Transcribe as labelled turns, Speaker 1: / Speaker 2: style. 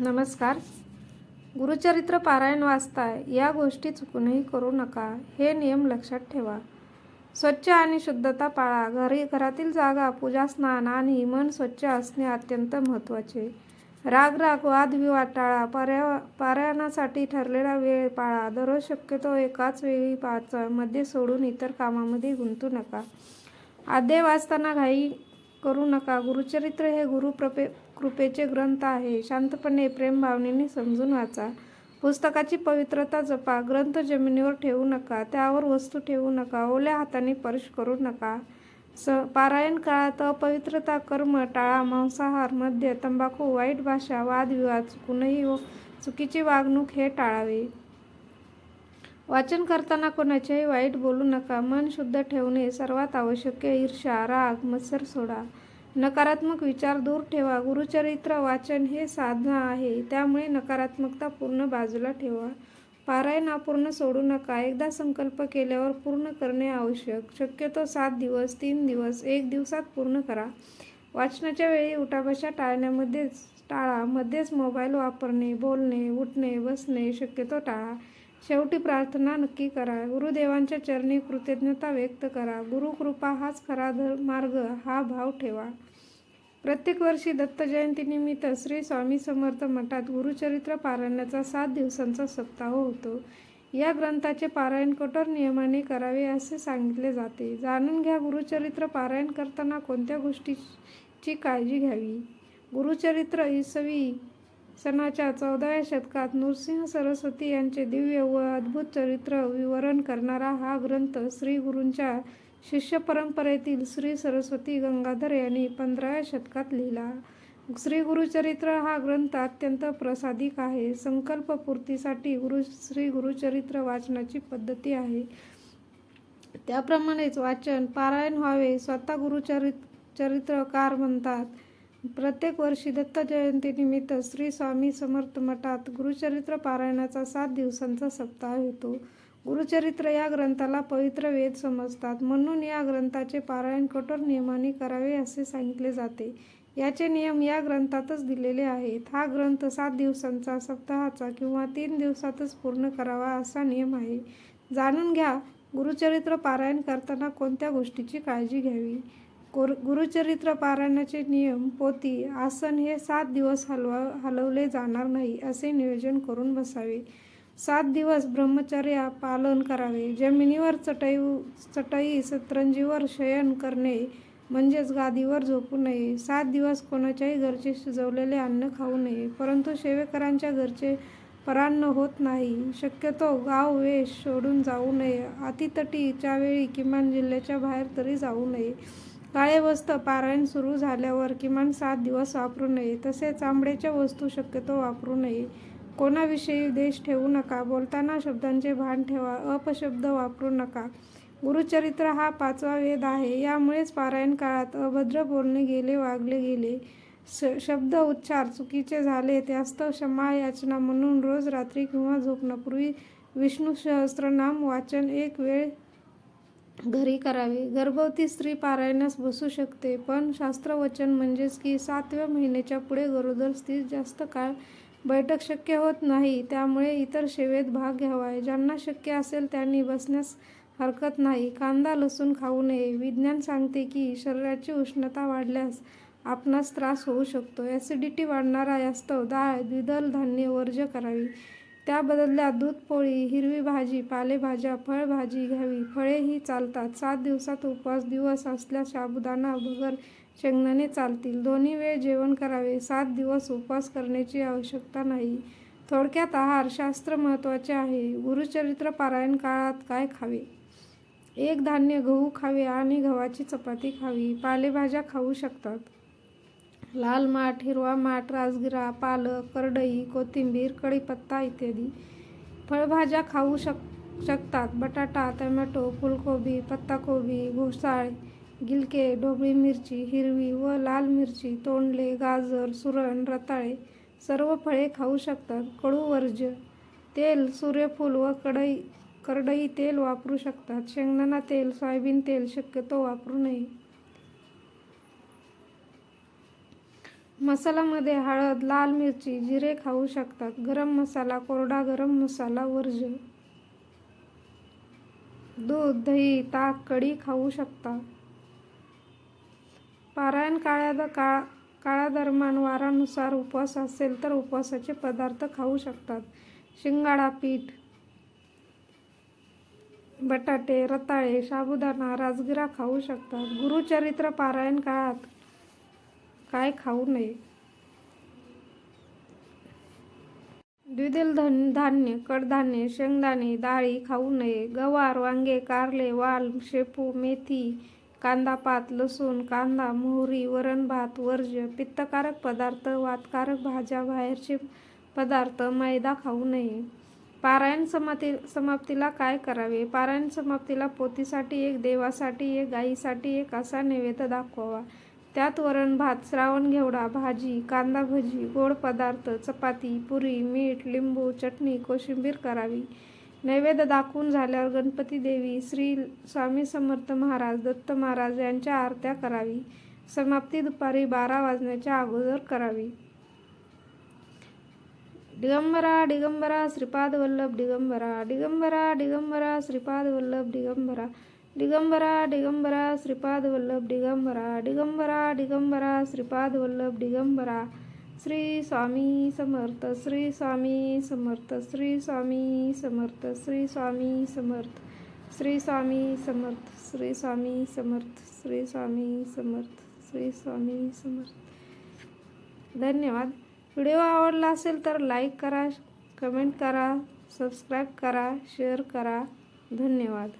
Speaker 1: नमस्कार. गुरुचरित्र पारायण वाचताय. या गोष्टी चुकूनही करू नका. हे नियम लक्षात ठेवा. स्वच्छ आणि शुद्धता पाळा. घरी घरातील जागा पूजा स्नान आणि मन स्वच्छ असणे अत्यंत महत्त्वाचे. राग राग वादविवाद टाळा. पर्या पारायणासाठी ठरलेला वेळ पाळा. दररोज शक्यतो एकाच वेळी पाच. मध्ये सोडून इतर कामामध्ये गुंतू नका. अध्याय वाचताना घाई करू नका. गुरुचरित्र हे गुरुप्रपे कृपेचे ग्रंथ आहे. शांतपणे प्रेमभावनेने समजून वाचा. पुस्तकाची पवित्रता जपा. ग्रंथ जमिनीवर ठेवू नका. त्यावर वस्तू ठेवू नका. ओल्या हाताने स्पर्श करू नका. स पारायण काळात अपवित्रता कर्म टाळा मांसाहार मद्य तंबाखू वाईट भाषा वादविवाद चुकूनही व चुकीची वागणूक हे टाळावे. वाचन करताना कोणाच्याही वाईट बोलू नका. मन शुद्ध ठेवणे सर्वात आवश्यक आहे. ईर्ष्या राग मत्सर सोडा. नकारात्मक विचार दूर ठेवा. गुरुचरित्र वाचन हे साधना आहे. त्यामुळे नकारात्मकता पूर्ण बाजूला ठेवा. पारायण अपूर्ण सोडू नका. एकदा संकल्प केल्यावर पूर्ण करणे आवश्यक. शक्यतो सात दिवस तीन दिवस एक दिवसात पूर्ण करा. वाचनाच्या वेळी उठाबशा टाळण्यामध्येच टाळा मध्येच मोबाईल वापरणे बोलणे उठणे बसणे शक्यतो टाळा. शेवटी प्रार्थना नक्की करा. गुरुदेवांच्या चरणी कृतज्ञता व्यक्त करा. गुरुकृपा हाच खरा धर मार्ग. हा भाव ठेवा. प्रत्येक वर्षी दत्त जयंतीनिमित्त श्री स्वामी समर्थ मठात गुरुचरित्र पारायणाचा सात दिवसांचा सप्ताह होतो. या ग्रंथाचे पारायण कठोर नियमाने करावे असे सांगितले जाते. जाणून घ्या गुरुचरित्र पारायण करताना कोणत्या गोष्टीची काळजी घ्यावी? गुरुचरित्र इसवी सणाच्या चौदाव्या शतकात नृसिंह सरस्वती यांचे दिव्य व अद्भुत चरित्र विवरण करणारा हा ग्रंथ श्री गुरूंच्या शिष्य परंपरेतील श्री सरस्वती गंगाधर यांनी पंधराव्या शतकात लिहिला. श्री गुरुचरित्र हा ग्रंथ अत्यंत प्रसादिक आहे. संकल्पपूर्तीसाठी गुरु श्री गुरुचरित्र वाचनाची पद्धती आहे. त्याप्रमाणेच वाचन पारायण व्हावे स्वतः गुरुचरित चरित्रकार म्हणतात प्रत्येक वर्षी दत्त जयंतीनिमित्त श्री स्वामी समर्थ मठात गुरुचरित्र पारायणाचा सात दिवसांचा सप्ताह होतो. गुरुचरित्र या ग्रंथाला पवित्र वेद समजतात. म्हणून या ग्रंथाचे पारायण कठोर नियमाने करावे असे सांगितले जाते. याचे नियम या ग्रंथातच दिलेले आहेत. हा ग्रंथ सात दिवसांचा सप्ताहाचा किंवा तीन दिवसातच पूर्ण करावा असा नियम आहे. जाणून घ्या गुरुचरित्र पारायण करताना कोणत्या गोष्टीची काळजी घ्यावी? कोर गुरुचरित्र पारायणाचे नियम पोती आसन हे सात दिवस हलवा हलवले जाणार नाही असे नियोजन करून बसावे. सात दिवस ब्रह्मचर्या पालन करावे. जमिनीवर चटई चटई सतरंजीवर शयन करणे म्हणजेच गादीवर झोपू नये. सात दिवस कोणाच्याही घरचे शिजवलेले अन्न खाऊ नये परंतु शेवेकरांच्या घरचे परान्न होत नाही. शक्यतो गाव वेश सोडून जाऊ नये. अतितटीच्या वेळी किमान जिल्ह्याच्या बाहेर तरी जाऊ नये. काळे वस्त्र पारायण सुरू झाल्यावर किमान सात दिवस वापरू नये. तसेच चांबड्याच्या वस्तू शक्यतो वापरू नये. कोणाविषयी देश ठेवू नका बोलताना शब्दांचे भान ठेवा अपशब्द वापरू नका. गुरुचरित्र हा पाचवा वेद आहे. यामुळेच पारायण काळात अभद्र बोलणे गेले वागले गेले. श शब्द उच्चार चुकीचे झाले त्यास्तव क्षमा याचना म्हणून रोज रात्री किंवा झोपण्यापूर्वी विष्णू सहस्रनाम वाचन एक वेळ घरी करावे. गर्भवती स्त्री पारायणास बसू शकते पण शास्त्रवचन म्हणजेच की सातव्या महिन्याच्या पुढे गरोदर स्त्री जास्त काळ बैठक शक्य होत नाही त्यामुळे इतर सेवेत भाग घ्यावा ज्यांना शक्य असेल त्यांनी बसण्यास हरकत नाही. कांदा लसूण खाऊ नये. विज्ञान सांगते की शरीराची उष्णता वाढल्यास आपणास त्रास होऊ शकतो. ॲसिडिटी वाढणारा यास्तव डाळ द्विदल धान्य वर्ज्य करावी. त्या बदल्यात दूध पोळी हिरवी भाजी पालेभाज्या फळभाजी घ्यावी. फळेही चालतात. सात दिवसात उपवास दिवस असल्यास साबुदाणा भगर शेंगदाणे चालतील. दोन्ही वेळ जेवण करावे. सात दिवस उपवास करण्याची आवश्यकता नाही. थोडक्यात आहार शास्त्र महत्त्वाचे आहे. गुरुचरित्र पारायण काळात काय खावे? एक धान्य गहू खावे आणि गव्हाची चपाती खावी. पालेभाज्या खाऊ शकतात. लाल माठ हिरवा माठ राजगिरा पालक करडई कोथिंबीर कढीपत्ता इत्यादी. फळभाज्या खाऊ शक शकतात. बटाटा टोमॅटो फुलकोबी पत्ताकोबी घोसाळ गिलके ढोबळी मिरची हिरवी व लाल मिरची तोंडले गाजर सुरण रताळे सर्व फळे खाऊ शकतात. कडू वर्ज्य तेल सूर्यफूल व कढई करडई तेल वापरू शकतात. शेंगदाणा तेल सोयाबीन तेल शक्यतो वापरू नये. मसाल्यामध्ये हळद लाल मिरची जिरे खाऊ शकतात. गरम मसाला कोरडा गरम मसाला वर्ज दूध दही ताक कढी खाऊ शकता पारायण काळ्या काळा काळ काळादरम्यान वारानुसार उपवास असेल तर उपवासाचे पदार्थ खाऊ शकतात. शिंगाडा पीठ बटाटे रताळे साबुदाणा राजगिरा खाऊ शकतात. गुरुचरित्र पारायण काळात काय खाऊ नये. द्विदल धन धान्य कडधान्य शेंगदाणे डाळी खाऊ नये. गवार वांगे कारले वाल शेपू मेथी कांदा पात लसूण कांदा मोहरी वरण भात वर्ज पित्तकारक पदार्थ वातकारक भाज्या बाहेरचे पदार्थ मैदा खाऊ नये. पारायण समाप्ती समाप्तीला काय करावे? पारायण समाप्तीला पोतीसाठी एक देवासाठी एक गाईसाठी एक असा नैवेद्य दाखवावा. त्यात वरण भात श्रावण घेवडा भाजी कांदा भजी गोड पदार्थ चपाती पुरी मीठ लिंबू चटणी कोशिंबीर करावी. नैवेद्य दाखवून झाल्यावर गणपती देवी श्री स्वामी समर्थ महाराज दत्त महाराज यांच्या आरत्या करावी. समाप्ती दुपारी बारा वाजण्याच्या अगोदर करावी. दिगंबरा दिगंबरा श्रीपाद वल्लभ दिगंबरा दिगंबरा दिगंबरा श्रीपाद वल्लभ दिगंबरा दिगंबरा दिगंबरा श्रीपाद वल्लभ दिगंबरा दिगंबरा दिगंबरा श्रीपाद वल्लभ दिगंबरा श्री स्वामी समर्थ श्री स्वामी समर्थ श्री स्वामी समर्थ श्री स्वामी समर्थ श्री स्वामी समर्थ श्री स्वामी समर्थ श्री स्वामी समर्थ श्री स्वामी समर्थ. धन्यवाद. व्हिडिओ आवडला असेल तर लाईक करा कमेंट करा सबस्क्राईब करा शेअर करा. धन्यवाद.